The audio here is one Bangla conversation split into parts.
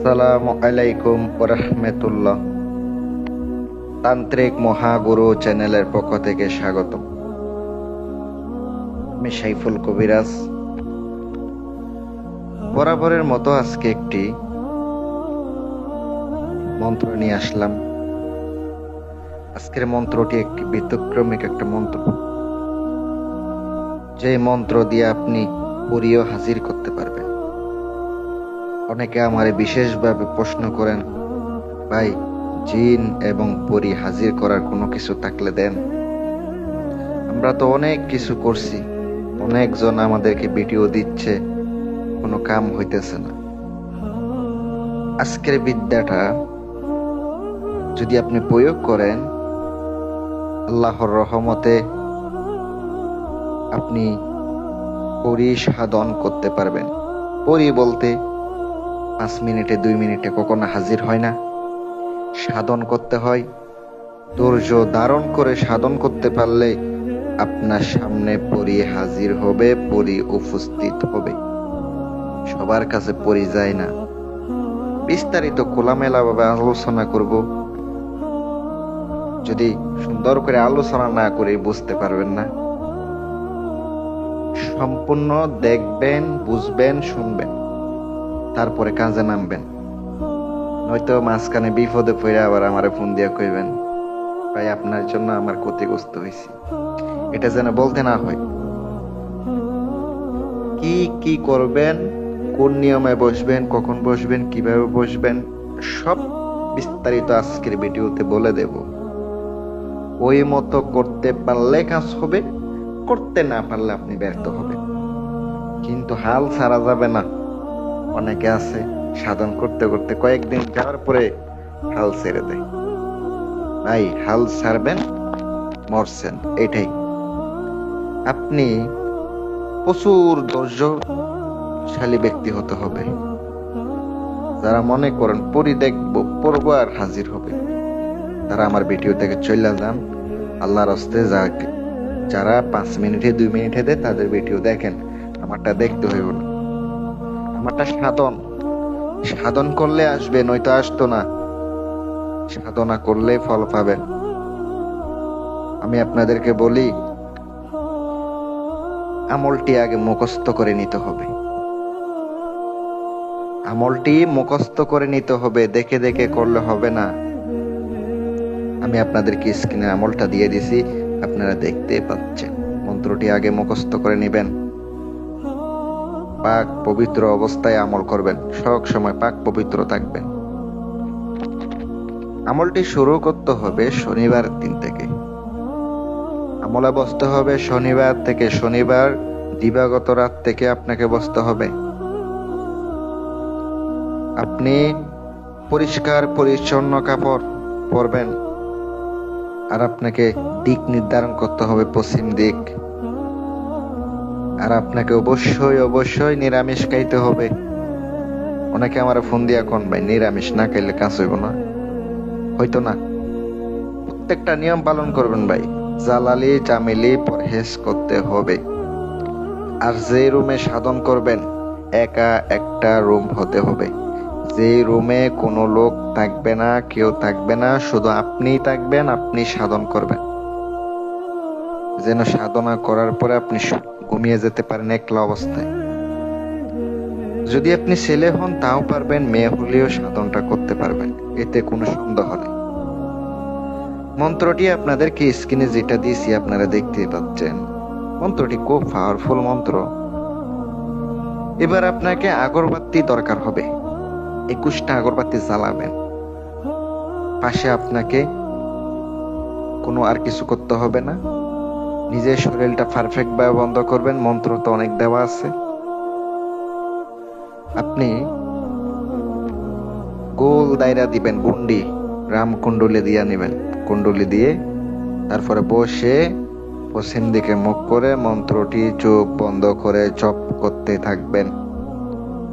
আসসালামু আলাইকুম রহমতুল্লাহ। তান্ত্রিক মহাগুরু চ্যানেলের পক্ষ থেকে স্বাগত আমি সাইফুল কবিরাজ। বরাবরের মতো আজকে একটি মন্ত্র নিয়ে আসলাম। আজকের মন্ত্রটি একটি ব্যতিক্রমিক একটা মন্ত্র। যে মন্ত্র দিয়ে আপনি পুরীও হাজির করতে পারবেন। অনেকে আমারে বিশেষভাবে প্রশ্ন করেন, ভাই, জিন এবং পরি হাজির করার কোনো কিছু থাকলে দেন? আমরা তো অনেক কিছু করছি, অনেকজন আমাদেরকে ভিডিও দিচ্ছে, কোনো কাম হইতেছে না। আজকের বিদ্যাটা যদি আপনি প্রয়োগ করেন, আল্লাহর রহমতে আপনি পরিসাধন করতে পারবেন। পরি বলতে পাঁচ মিনিটে, দুই মিনিটে কখনো হাজির হয় না। সাধন করতে হয়। ধৈর্য ধারণ করে সাধন করতে পারলে আপনার সামনে পরি হাজির হবে, পরি উপস্থিত হবে। সবার কাছে পরি যায় না। বিস্তারিত খোলামেলা ভাবে আলোচনা করব। যদি সুন্দর করে আলোচনা না করে বুঝতে পারবেন না। সম্পূর্ণ দেখবেন, বুঝবেন, শুনবেন। তারপরে কাজে নামবেন। নয়তো মাঝখানে বিপদে পড়ে আবার আমারে ফোন দিয়া কইবেন, ভাই, আপনার জন্য আমার ক্ষতিগ্রস্ত হয়েছি এটা যেন বলতে না হয়। কি কি করবেন, কোন নিয়মে বসবেন, কখন বসবেন, কীভাবে বসবেন, সব বিস্তারিত আজকের ভিডিওতে বলে দেব। ওই মতো করতে পারলে কাজ হবে, করতে না পারলে আপনি ব্যর্থ হবেন। কিন্তু হাল ছাড়া যাবে না। অনেকে আছে সাধন করতে করতে কয়েকদিন যাওয়ার পরে হাল ছেড়ে দেয়। ভাই, হাল ছাড়বেন, মরছেন, এটাই। আপনি প্রচুর ধৈর্যশালী ব্যক্তি হতে হবে। যারা মনে করেন, পরি দেখব পড়ব আর হাজির হবে। তারা আমার ভিডিও থেকে চলে যান। আল্লাহর হস্তে যা যারা পাঁচ মিনিটে, দুই মিনিটে দেয়, তাদের ভিডিও দেখেন। আমারটা দেখতে হইব না। আমারটা সাধন। সাধন করলে আসবে, নয়তো আসতো না। সাধনা করলে ফল পাবেন আমি আপনাদেরকে বলি, আমলটি আগে মুখস্থ করে নিতে হবে। আমলটি মুখস্থ করে নিতে হবে, দেখে দেখে করলে হবে না। আমি আপনাদেরকে স্ক্রিনে আমলটা দিয়ে দিছি, আপনারা দেখতে পাচ্ছেন। মন্ত্রটি আগে মুখস্থ করে নেবেন। পাক পবিত্র অবস্থায় আমল করবেন। সব সময় পাক পবিত্র থাকবেন। আমলটি শুরু করতে হবে শনিবার দিন থেকে। আমলে বসতে হবে শনিবার থেকে শনিবার, দিবাগত রাত থেকে আপনাকে বসতে হবে। আপনি পরিষ্কার, পরিচ্ছন্ন কাপড় পরবেন। আর আপনাকে দিক নির্ধারণ করতে হবে পশ্চিম দিক। আর আপনাকে অবশ্যই অবশ্যই নিরামিষ খাইতে হবে। অনেকে আমার ফোন দিয়া কোন, ভাই, নিরামিষ না খাইলে কাজ হইব না। হয়তো না। প্রত্যেকটা নিয়ম পালন করবেন, ভাই। জালালি চামিলি পরহেজ করতে হবে। আর যে রুমে সাধন করবেন, একা একটা রুম হতে হবে। যে রুমে কোনো লোক থাকবে না, কেউ থাকবে না, শুধু আপনিই থাকবেন, আপনি সাধন করবেন। যেন সাধনা করার পরে আপনি ঘুমিয়ে যেতে পারেন একলা অবস্থায়। যদি আপনি ছেলে হন, তাও পারবেন, মেয়ে হলেও সাধনটা করতে পারবেন। এতে কোনো সন্দেহ নেই। মন্ত্রটি আপনাদেরকে স্ক্রিনে যেটা দিয়েছি, আপনারা দেখতে পাচ্ছেন। মন্ত্রটি খুব পাওয়ারফুল মন্ত্র। এবার আপনাকে আগরবাতি দরকার হবে। একুশটা আগরবাতি জ্বালাবেন। পাশে আপনাকে কোনো আর কিছু করতে হবে না। নিজের শরীরটা পারফেক্ট ভাবে বন্ধ করবেন, মন্ত্র তো অনেক দেওয়া আছে। আপনি গোল দায়রা দিবেন, গুন্ডি, রাম কুণ্ডলি দিয়ে নেবেন। কুণ্ডলি দিয়ে তারপরে বসে পশ্চিম দিকে মুখ করে মন্ত্রটি চোখ বন্ধ করে জপ করতে থাকবেন।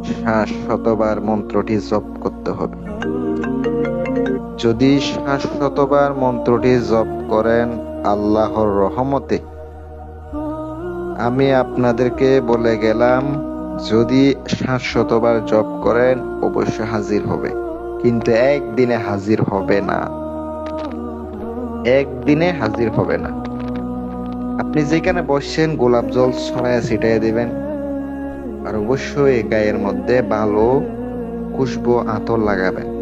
শ্বাস শতবার মন্ত্রটি জপ করতে হবে। যদি শ্বাস শতবার মন্ত্রটি জপ করেন আল্লাহর রহমতে। আমি আপনাদেরকে বলে গেলাম, যদি সাত শতবার জপ করেন, অবশ্যই হাজির হবে। কিন্তু একদিনে হাজির হবে না। একদিনে হাজির হবে না। আপনি যেখানে বসছেন, গোলাপ জল ছড়ায় ছিটাই দিবেন। আর অবশ্যই গায়ের মধ্যে ভালো খুশবু আতর লাগাবেন।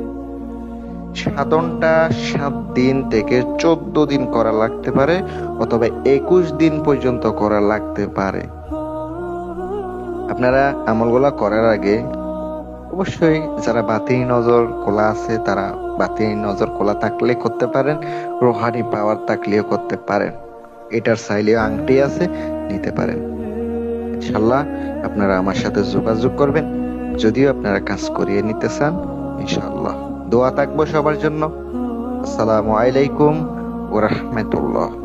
সাধনটা সাত দিন থেকে চোদ্দ দিন করা লাগতে পারে, অথবা একুশ দিন পর্যন্ত করা লাগতে পারে। আপনারা আমলগুলা করার আগে অবশ্যই যারা বাতিল নজর খোলা আছে, তারা বাতিল নজর খোলা থাকলে করতে পারেন, রোহানি পাওয়ার থাকলেও করতে পারেন। এটার চাইলেও আংটি আছে, নিতে পারেন। ইনশাল্লাহ আপনারা আমার সাথে যোগাযোগ করবেন। যদিও আপনারা কাজ করিয়ে নিতে চান, ইনশাল্লাহ। দোয়া থাকব সবার জন্য। আসসালামু আলাইকুম ওয়া রাহমাতুল্লাহ।